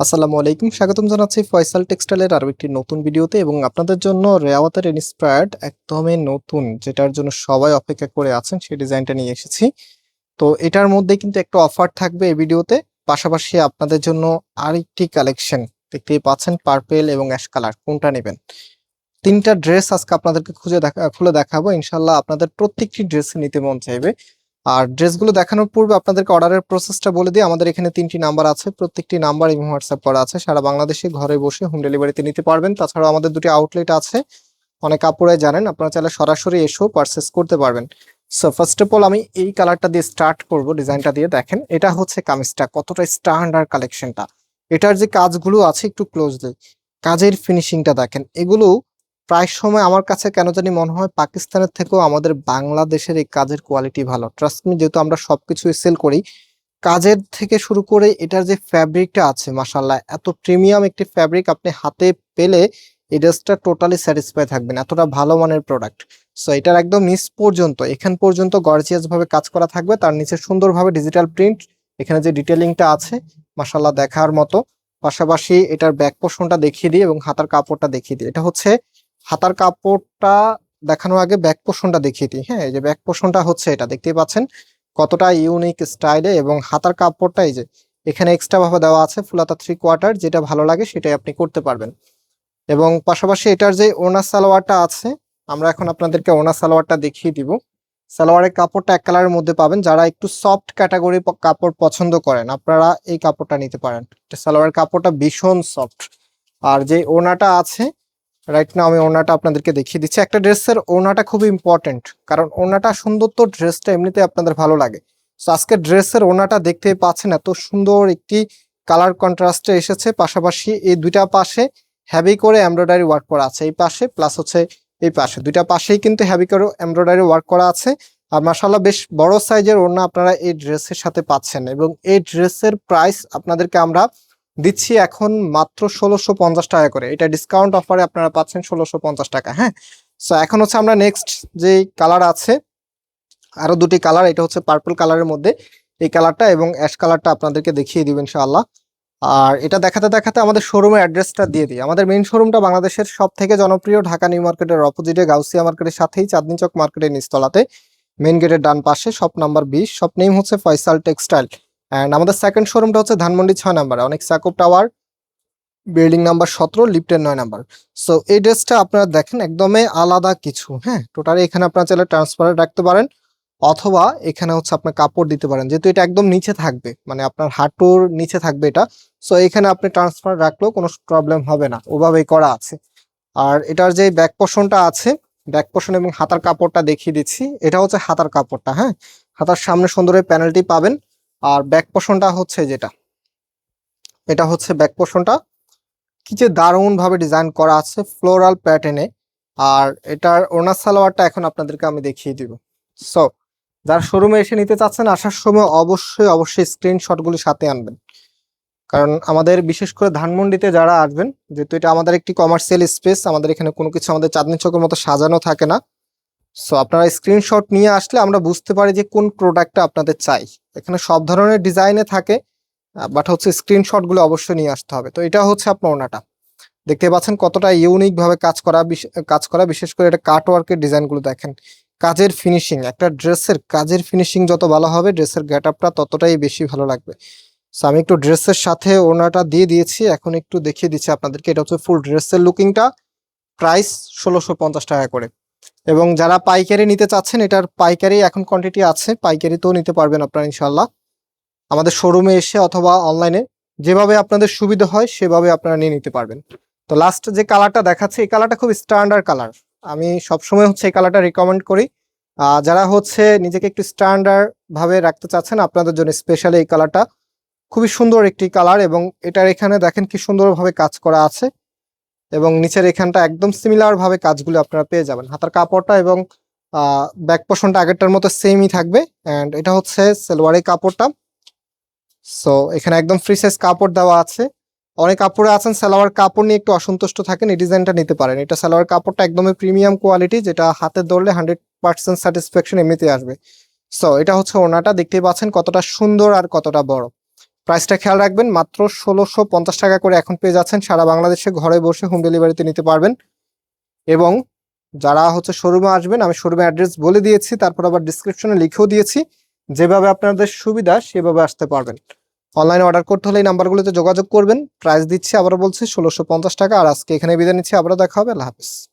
আসসালামু আলাইকুম, স্বাগতম জানাচ্ছি ফয়সাল টেক্সটাইলের আরও একটি নতুন ভিডিওতে এবং আপনাদের জন্য রেওয়াতের ইন্সপায়ার্ড একদমই নতুন, যেটার জন্য সবাই অপেক্ষা করে আছেন, সেই ডিজাইনটা নিয়ে এসেছি। তো এটার মধ্যে কিন্তু একটা অফার থাকবে এই ভিডিওতে, পাশাপাশি আপনাদের জন্য আরেকটি কালেকশন দেখতেই পাচ্ছেন পার্পেল এবং অ্যাশ কালার কোনটা নেবেন? তিনটা ড্রেস আজকে আপনাদেরকে খুঁজে দেখা, খুলে দেখাবো ইনশাল্লাহ আপনাদের প্রত্যেকটি ড্রেস নিতে মন চাইবে। আর ড্রেসগুলো দেখানোর পূর্বে আপনাদেরকে অর্ডারের প্রসেসটা বলে দিই। আমাদের এখানে তিনটি নাম্বার আছে, প্রত্যেকটি নাম্বার এবং হোয়াটসঅ্যাপ করা আছে। সারা বাংলাদেশে ঘরে বসে হোম ডেলিভারিতে নিতে পারবেন। তাছাড়াও আমাদের দুটি আউটলেট আছে। অনেক কাপড়ে জানেন, আপনারা চাইলে সরাসরি এসেও পারচেস করতে পারবেন। সো ফার্স্ট অফ অল আমি এই কালারটা দিয়ে স্টার্ট করব ডিজাইনটা দিয়ে দেখেন। এটা হচ্ছে কামিজটা, কতটা স্ট্যান্ডার্ড কালেকশনটা এটার যে কাজগুলো আছে, একটু ক্লোজলি কাজের ফিনিশিংটা দেখেন। এগুলো প্রায় সময় আমার কাছে কেন জানি মনে হয় পাকিস্তানের থেকেও আমাদের বাংলাদেশের এই কাজের কোয়ালিটি ভালো। ট্রাস্ট মি যেহেতু আমরা সবকিছু সেল করি, কাজের থেকে শুরু করে এটার যে ফ্যাব্রিকটা আছে মাসাল্লাহ এত প্রিমিয়াম একটি ফ্যাব্রিক আপনি হাতে পেলে এই ড্রেসটা টোটালি স্যাটিসফাই থাকবেন, এতটা ভালো মানের প্রোডাক্ট সো এটার একদম নিচ পর্যন্ত, এখান পর্যন্ত গর্জিয়াস ভাবে কাজ করা থাকবে, তার নিচে সুন্দরভাবে ডিজিটাল প্রিন্ট এখানে যে ডিটেলিংটা আছে মাসাল্লাহ দেখার মতো। পাশাপাশি এটার ব্যাক পোর্শনটা দেখিয়ে দিই এবং হাতার কাপড়টা দেখিয়ে দিই। এটা হচ্ছে হাতার কাপড়টা দেখানোর আগে ব্যাক পোর্শনটা দেখিয়ে দিই। হ্যাঁ এই যে ব্যাক পোর্শনটা হচ্ছে এটা, দেখতেই পাচ্ছেন কতটা ইউনিক স্টাইলে এবং হাতার কাপড়টা এই যে এখানে এক্সট্রা ভাবে দেওয়া আছে ফুলাতা থ্রি কোয়ার্টার যেটা ভালো লাগে সেটাই আপনি করতে পারবেন। এবং পাশাপাশি এটার যে ওনা সালোয়ারটা আছে, আমরা এখন আপনাদেরকে ওনা সালোয়ারটা দেখিয়ে দিব। সালোয়ারের কাপড়টা এক কালারের মধ্যে পাবেন, যারা একটু সফট ক্যাটাগরি কাপড় পছন্দ করেন, আপনারা এই কাপড়টা নিতে পারেন। সালোয়ারের কাপড়টা ভীষণ সফট আর যে ওনাটা আছে রাইট না আমি ওনাটা আপনাদেরকে দেখিয়ে দিচ্ছি। একটা ড্রেসের ওনাটা খুব ইম্পর্টেন্ট কারণ ওনাটা সুন্দর তো ড্রেসটা এমনিতে আপনাদের ভালো লাগে। তো আজকে ড্রেসের ওনাটা দেখতে পাচ্ছেন এত সুন্দর একটি কালার কন্ট্রাস্টে এসেছে। পাশাপাশি এই দুইটা পাশে হ্যাভি করে এমব্রয়ডারি ওয়ার্ক করা আছে। এই পাশে প্লাস হচ্ছে এই পাশে। দুইটা পাশেই কিন্তু হ্যাভি করে এমব্রয়ডারি ওয়ার্ক করা আছে। আর মাসাল্লাহ বেশ বড় সাইজের ওড়না আপনারা এই ড্রেসের সাথে পাচ্ছেন। এবং এই ড্রেসের প্রাইস আপনাদেরকে আমরা দিচ্ছি এখন মাত্র ষোলোশো পঞ্চাশ টাকা করে। এটা ডিসকাউন্ট অফারে আপনারা পাচ্ছেন ষোলোশো পঞ্চাশ টাকা হ্যাঁ? সো এখন হচ্ছে আমরা নেক্সট যে কালার আছে আরও দুটি কালার এটা হচ্ছে পার্পল কালারের মধ্যে। এই কালারটা এবং অ্যাশ কালারটা আপনাদেরকে দেখিয়ে দিবেন ইনশাআল্লাহ। আর এটা দেখাতে দেখাতে আমাদের শোরুমের অ্যাড্রেসটা দিয়ে দিই। আমাদের মেইন শোরুমটা বাংলাদেশের সব থেকে জনপ্রিয় ঢাকা নিউ মার্কেটের অপোজিটে গাউসিয়া মার্কেটের সাথেই, চাঁদনি চক মার্কেটের নিচতলাতে। মেইন গেটের ডান পাশে শপ নাম্বার বিশ শপ নেম হচ্ছে ফয়সাল টেক্সটাইল অ্যান্ড আমাদের সেকেন্ড শোরুমটা হচ্ছে ধানমন্ডি ছয় নাম্বার, অনেক সাকুব টাওয়ার বিল্ডিং নাম্বার সতেরো লিফটের নয় নাম্বার। সো এই ড্রেসটা আপনারা দেখেন একদমই আলাদা কিছু হ্যাঁ? টোটালি এখানে আপনারা চাইলে ট্রান্সফারে রাখতে পারেন, অথবা এখানে হচ্ছে আপনার কাপড় দিতে পারেন, যেহেতু এটা একদম নিচে থাকবে মানে আপনার হাঁটুর নিচে থাকবে এটা। সো এখানে আপনি ট্রান্সফার রাখলেও কোনো প্রবলেম হবে না, ওভাবেই করা আছে। আর এটার যে ব্যাক পোর্শনটা আছে ব্যাক পোর্শন এবং হাতার কাপড়টা দেখিয়ে দিচ্ছি, এটা হচ্ছে হাতার কাপড়টা হ্যাঁ? হাতার সামনে সুন্দর প্যানেলটি পাবেন। আর ব্যাক পোর্শনটা হচ্ছে যেটা। এটা হচ্ছে ব্যাক পোর্শনটা কি যে দারুণ ভাবে ডিজাইন করা আছে ফ্লোরাল প্যাটার্নে আর এটার ওনার সালোয়ারটা এখন আপনাদেরকে আমি দেখিয়ে দিব। সো যারা শোরুমে এসে নিতে চাচ্ছেন, আসার সময় অবশ্যই অবশ্যই স্ক্রিনশটগুলি সাথে আনবেন। কারণ আমাদের বিশেষ করে ধানমন্ডিতে যারা আসবেন, যেহেতু এটা আমাদের একটি কমার্শিয়াল স্পেস আমাদের এখানে কোনো কিছু আমাদের চাঁদনি চকের মতো সাজানো থাকে না। সো আপনারা স্ক্রিনশট নিয়ে আসলে আমরা বুঝতে পারি যে কোন প্রোডাক্টটা আপনাদের চাই। এখানে সব ধরনের ডিজাইনে থাকে বাট হচ্ছে স্ক্রিনশটগুলো অবশ্যই নিয়ে আসতে হবে। তো এটা হচ্ছে আপনার ওনাটা। দেখতে পাচ্ছেন কতটা ইউনিক ভাবে কাজ করা কাজ করা, বিশেষ করে এটা কাট ওয়ার্কের ডিজাইনগুলো দেখেন। কাজের ফিনিশিং একটা ড্রেসের কাজের ফিনিশিং যত ভালো হবে ড্রেসের গেট আপটা ততটাই বেশি ভালো লাগবে। সো আমি একটু ড্রেসের সাথে ওনাটা দিয়ে দিয়েছি, এখন একটু দেখিয়ে দিচ্ছি আপনাদেরকে। এটা হচ্ছে ফুল ড্রেসের লুকিংটা প্রাইস ষোলোশো টাকা করে। এবং যারা পাইকারি নিতে চাচ্ছেন, এটার পাইকারি এখন কোয়ান্টিটি আছে, পাইকারিতেও নিতে পারবেন আপনারা ইনশাল্লাহ আমাদের শোরুমে এসে অথবা অনলাইনে যেভাবে আপনাদের সুবিধা হয়, সেভাবে আপনারা নিয়ে নিতে পারবেন। তো লাস্ট যে কালারটা দেখাচ্ছে, এই কালারটা খুব স্ট্যান্ডার্ড কালার আমি সবসময় হচ্ছে এই কালারটা রিকমেন্ড করি। যারা হচ্ছে নিজেকে একটু স্ট্যান্ডার্ড ভাবে রাখতে চাচ্ছেন, আপনাদের জন্য স্পেশালি এই কালারটা খুবই সুন্দর একটি কালার এবং এটার এখানে দেখেন কি সুন্দরভাবে কাজ করা আছে। এবং নিচের এখানটা একদম সিমিলার ভাবে কাজগুলো আপনারা পেয়ে যাবেন। হাতার কাপড়টা এবং ব্যাক পোর্শনটা আগেরটার মতো সেমই থাকবে অ্যান্ড এটা হচ্ছে সেলোয়ারের কাপড়টা। সো এখানে একদম ফ্রি সাইজ কাপড় দেওয়া আছে। অনেক কাপড়ে আছেন, সালোয়ার কাপড় নিয়ে একটু অসন্তুষ্ট থাকেন, এই ডিজাইনটা নিতে পারেন। এটা সালোয়ার কাপড়টা একদমই প্রিমিয়াম কোয়ালিটি যেটা হাতে ধরলে হান্ড্রেড পার্সেন্ট স্যাটিসফ্যাকশন এমনিতে আসবে। সো এটা হচ্ছে ওনাটা দেখতেই পাচ্ছেন কতটা সুন্দর আর কতটা বড়। প্রাইসটা খেয়াল রাখবেন, মাত্র ষোলোশো পঞ্চাশ টাকা করে এখন পেয়ে যাচ্ছেন। সারা বাংলাদেশে ঘরে বসে হোম ডেলিভারিতে নিতে পারবেন। এবং যারা হচ্ছে শোরুমে আসবেন, আমি শোরুমে অ্যাড্রেস বলে দিয়েছি, তারপর আবার ডিসক্রিপশনে লিখেও দিয়েছি। যেভাবে আপনাদের সুবিধা, সেভাবে আসতে পারবেন। অনলাইনে অর্ডার করতে হলে এই নাম্বারগুলোতে যোগাযোগ করবেন। প্রাইস দিচ্ছি, আবারও বলছি, ষোলোশো টাকা। আর আজকে এখানে বিদায় নিচ্ছি, আবারও দেখা হবে। আল্লাহ হাফিজ।